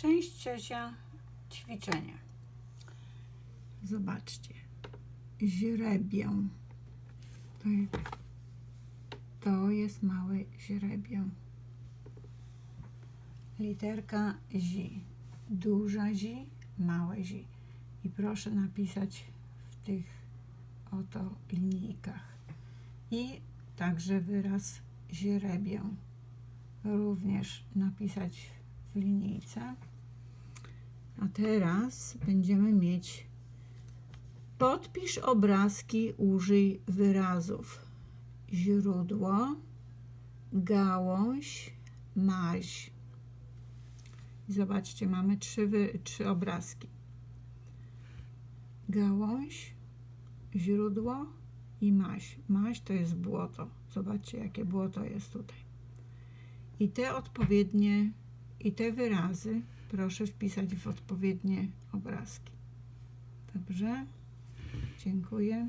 Część trzecia, ćwiczenie. Zobaczcie. Źrebię. To, to jest małe źrebię. Literka zi. Duża zi, małe zi. I proszę napisać w tych oto linijkach. I także wyraz źrebię również napisać w linijce. A teraz będziemy mieć podpisz obrazki, użyj wyrazów. Źródło, gałąź, maź. Zobaczcie, mamy trzy, wy, trzy obrazki. Gałąź, źródło i maź. Maź to jest błoto. Zobaczcie, jakie błoto jest tutaj. I te odpowiednie, i te wyrazy proszę wpisać w odpowiednie obrazki. Dobrze? Dziękuję.